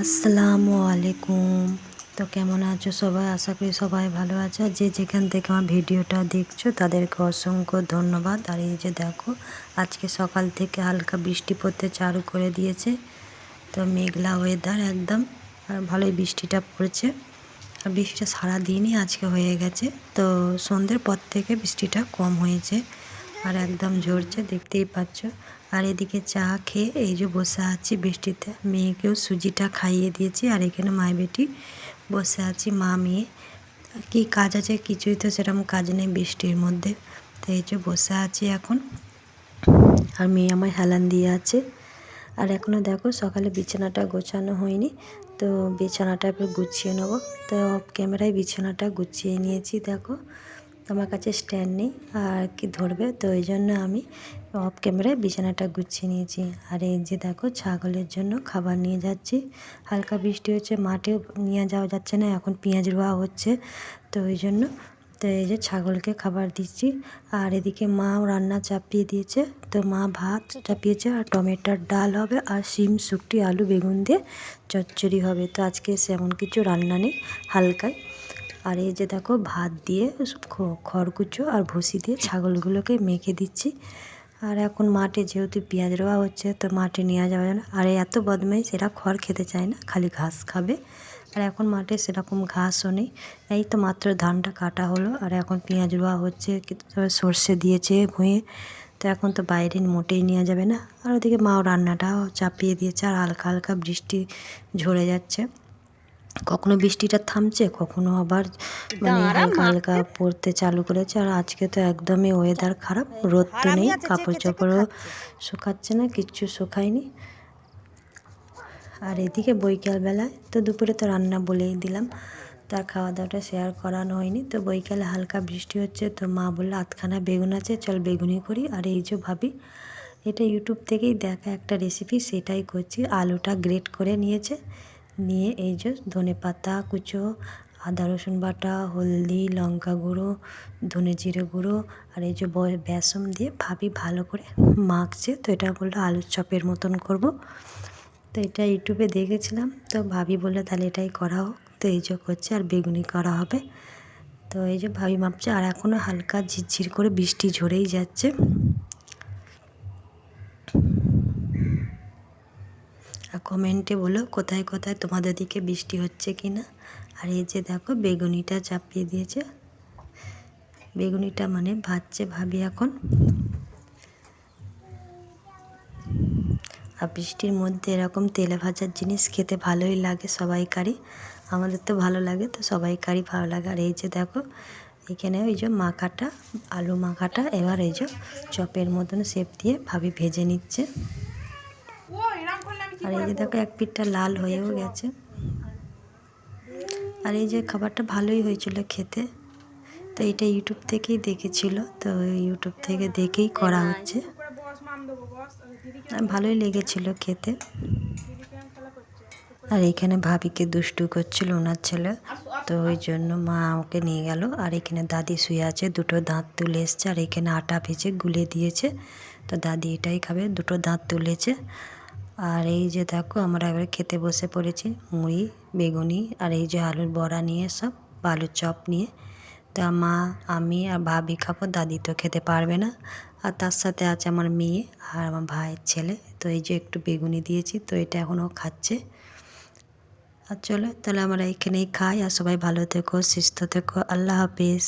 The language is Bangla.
আসসালামু আলাইকুম। তো কেমন আছো সবাই? আশা করি সবাই ভালো আছে। যে যেখান থেকে আমার ভিডিওটা দেখছ, তাদেরকে অসংখ্য ধন্যবাদ। আর এই যে দেখো, আজকে সকাল থেকে হালকা বৃষ্টি পড়তে চালু করে দিয়েছে। তো মেঘলা ওয়েদার একদম, আর ভালোই বৃষ্টিটা পড়েছে। আর বৃষ্টিটা সারাদিনই আজকে হয়ে গেছে। তো সন্ধ্যের পর থেকে বৃষ্টিটা কম হয়েছে। আর একদম ঝরছে, দেখতেই পাচ্ছ। আর এদিকে চা খেয়ে এই যে বসে আছি বৃষ্টিতে, মেয়েকেও সুজিটা খাইয়ে দিয়েছি আর এখানে মায় বেটি বসে আছি, মা, মেয়ে। কী কাজ আছে কিছুই তো সেরকম কাজ নেই বৃষ্টির মধ্যে। তো এই যে বসে আছি এখন। আর মেয়ে আমার হেলান দিয়ে আছে। আর এখনও দেখো সকালে বিছানাটা গোছানো হয়নি, তো বিছানাটা এবার গুছিয়ে নেব। তো ক্যামেরায় বিছানাটা গুছিয়ে নিয়েছি, দেখো। আমার কাছে স্ট্যান্ড নেই আর কি ধরবে? তো ওই জন্য আমি অফ ক্যামেরায় বিছানাটা গুছিয়ে নিয়েছি। আর এই যে দেখো, ছাগলের জন্য খাবার নিয়ে যাচ্ছি। হালকা বৃষ্টি হচ্ছে, মাঠেও নিয়ে যাওয়া যাচ্ছে না, এখন পেঁয়াজ রোয়া হচ্ছে। তো ওই জন্য, তো এই যে ছাগলকে খাবার দিচ্ছি। আর এদিকে মাও রান্না চাপিয়ে দিয়েছে। তো মা ভাত চাপিয়েছে, আর টমেটোর ডাল হবে, আর শিম শুকটি আলু, বেগুন দিয়ে চচ্চড়ি হবে। তো আজকে সেমন কিছু রান্না নেই, হালকায়। আর এই যে দেখো, ভাত দিয়ে খড়কুচো আর ভুসি দিয়ে ছাগলগুলোকে মেখে দিচ্ছি। আর এখন মাঠে যেহেতু পেঁয়াজ রোয়া হচ্ছে, তো মাঠে নিয়ে যাওয়া যায় না। আর এত বদমাইশ, এরা খড় খেতে চায় না, খালি ঘাস খাবে। আর এখন মাঠে সেরকম ঘাসও নেই। এই তো মাত্র ধানটা কাটা হলো, আর এখন পেঁয়াজ রোয়া হচ্ছে সর্ষে দিয়েছে ভুঁয়ে। তো এখন তো বাইরে মোটেই নেওয়া যাবে না। আর ওদিকে মাও রান্নাটাও চাপিয়ে দিয়েছে, আর হালকা হালকা বৃষ্টি ঝরে যাচ্ছে। কখনো বৃষ্টিটা থামছে কখনো আবার মানে হালকা হালকা পড়তে চালু করেছে আর আজকে তো একদমই ওয়েদার খারাপ রোদ তো নেই কাপড় চোপড়ও শুকাচ্ছে না কিচ্ছু শুকায়নি। আর এদিকে বৈকালবেলায় তো দুপুরে তো রান্না বলেই দিলাম তার খাওয়া দাওয়াটা শেয়ার করানো হয়নি তো বৈকালে হালকা বৃষ্টি হচ্ছে তো মা বলল আধখানা বেগুন আছে চল বেগুনি করি। আর এই যে ভাবি এটা ইউটিউব থেকেই দেখা একটা রেসিপি সেটাই করছি আলুটা গ্রেট করে নিয়েছে নিয়ে এই যে ধনে পাতা, কুচো, আদা রসুন বাটা, হলদি, লঙ্কা গুঁড়ো, ধনে জিরে গুঁড়ো আর এই যে বেসন দিয়ে ভাবি ভালো করে মাখছে। তো এটা বলল আলুর চপের মতন করব। তো এটা ইউটিউবে দেখেছিলাম। তো ভাবি বললে তাহলে এটাই করা হোক। তো এই যে করছে আর বেগুনি করা হবে। তো এই যে ভাবি মাপছে আর এখনও হালকা ঝিরঝির করে বৃষ্টি ঝরেই যাচ্ছে। কমেন্টে বলো কোথায় কোথায় তোমাদের দিকে বৃষ্টি হচ্ছে কি না আর এই যে দেখো, বেগুনিটা চাপিয়ে দিয়েছে। বেগুনিটা মানে ভাজছে ভাবি এখন। আর বৃষ্টির মধ্যে এরকম তেলে ভাজার জিনিস খেতে ভালোই লাগে সবাই সবাইকারই। আমাদের তো ভালো লাগে, তো সবাই সবাইকারই ভালো লাগে। আর এই যে দেখো, এখানে ওই যে মাখাটা, আলু মাখাটা, এবার এই যে চপের মতন শেপ দিয়ে ভাবি ভেজে নিচ্ছে। আর এই যে দেখো এক পিঠটা লাল হয়েও গেছে। আর এই যে খাবারটা ভালোই হয়েছিল খেতে, তো এটা ইউটিউব থেকেই দেখেছিল, তো ইউটিউব থেকে দেখেই করা হচ্ছে। ভালোই লেগেছিল খেতে। আর এখানে ভাবিকে দুষ্টু করছিল ওনার ছেলে, তো ওই জন্য মা ওকে নিয়ে গেল। আর এখানে দাদি শুয়ে আছে, দুটো দাঁত তুলে এসছে, আর এখানে আটা ভেজে গুলে দিয়েছে। তো দাদি এটাই খাবে, দুটো দাঁত তুলেছে। আর এই যে দেখো, আমরা এবার খেতে বসে পড়েছি মুড়ি, বেগুনি আর এই যে আলুর বড়া নিয়ে সব, আলুর চপ নিয়ে। তা মা, আমি আর ভাবি খাব, দাদি তো খেতে পারবে না। আর তার সাথে আছে আমার মেয়ে আর আমার ভাইয়ের ছেলে। তো এই যে একটু বেগুনি দিয়েছি, তো এটা এখনও খাচ্ছে। আর চলো, তাহলে আমরা এখানেই খাই। আর সবাই ভালো থেকো, সুস্থ থেকো। আল্লাহ হাফিজ।